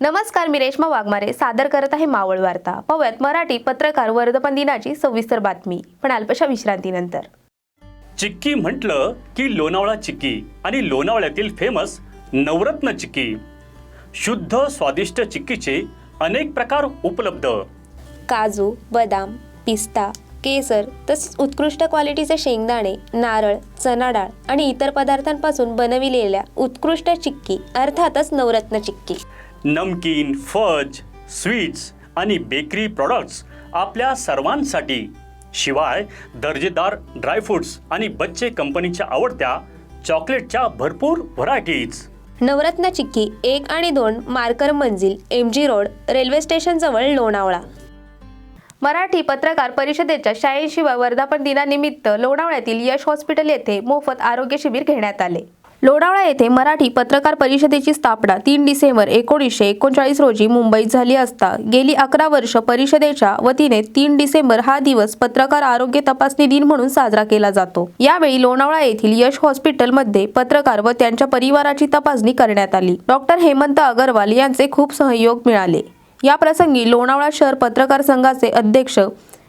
नमस्कार मी रेश्मा वाघमारे. सादर करत आहे मावळ वार्ता. पाहूयात मराठी पत्रकार वर्धपन दिनाची सविस्तर बातमी. पण अल्पशा विश्रांतीनंतर. चिक्की म्हटलं की लोणावळा चिक्की आणि लोणावळ्यातील फेमस नवरत्न चिक्की. शुद्ध स्वादिष्ट चिक्कीचे अनेक प्रकार उपलब्ध. काजू बदाम पिस्ता केसर तसेच उत्कृष्ट क्वालिटीचे शेंगदाणे नारळ चना डाळ आणि इतर पदार्थांपासून बनविलेल्या उत्कृष्ट चिक्की अर्थातच नवरत्न चिक्की. नमकीन फज स्वीट्स आणि बेकरी प्रॉडक्ट्स आपल्या सर्वांसाठी. शिवाय दर्जेदार ड्रायफ्रुट्स आणि बच्चे कंपनीच्या आवडत्या चॉकलेटच्या भरपूर व्हरायटीज नवरत्न चिक्की एक आणि दोन मार्कर मंजिल एम जी रोड रेल्वे स्टेशनजवळ लोणावळा. मराठी पत्रकार परिषदेच्या शहाऐंशीव्या वर्धापन दिनानिमित्त लोणावळ्यातील यश हॉस्पिटल येथे मोफत आरोग्य शिबिर घेण्यात आले. लोणावळा येथे मराठी पत्रकार परिषदेची स्थापना तीन डिसेंबर एकोणीसशे एकोणचाळीस रोजी मुंबईत झाली असता. गेली अकरा वर्ष परिषदेच्या वतीने तीन डिसेंबर हा दिवस पत्रकार आरोग्य तपासणी दिन म्हणून साजरा केला जातो. यावेळी लोणावळा येथील यश हॉस्पिटलमध्ये पत्रकार व त्यांच्या परिवाराची तपासणी करण्यात आली. डॉक्टर हेमंत अगरवाल यांचे खूप सहयोग मिळाले. या प्रसंगी लोणावळा शहर पत्रकार संघाचे अध्यक्ष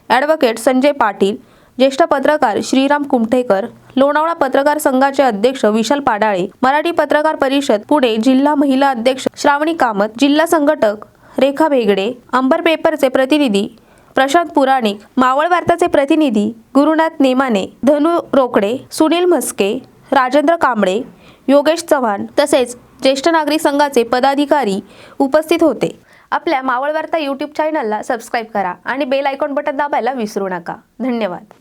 ॲडव्होकेट संजय पाटील ज्येष्ठ पत्रकार श्रीराम कुमठेकर लोणावळा पत्रकार संघाचे अध्यक्ष विशाल पाडाळे मराठी पत्रकार परिषद पुणे जिल्हा महिला अध्यक्ष श्रावणी कामत जिल्हा संघटक रेखा भेगडे अंबर पेपरचे प्रतिनिधी प्रशांत पुराणिक मावळ वार्ताचे प्रतिनिधी गुरुनाथ नेमाने धनु रोकडे सुनील म्हस्के राजेंद्र कांबळे योगेश चव्हाण तसेच ज्येष्ठ नागरिक संघाचे पदाधिकारी उपस्थित होते. आपल्या मावळवार्ता यूट्यूब चॅनलला सबस्क्राईब करा आणि बेल आयकॉन बटन दाबायला विसरू नका. धन्यवाद.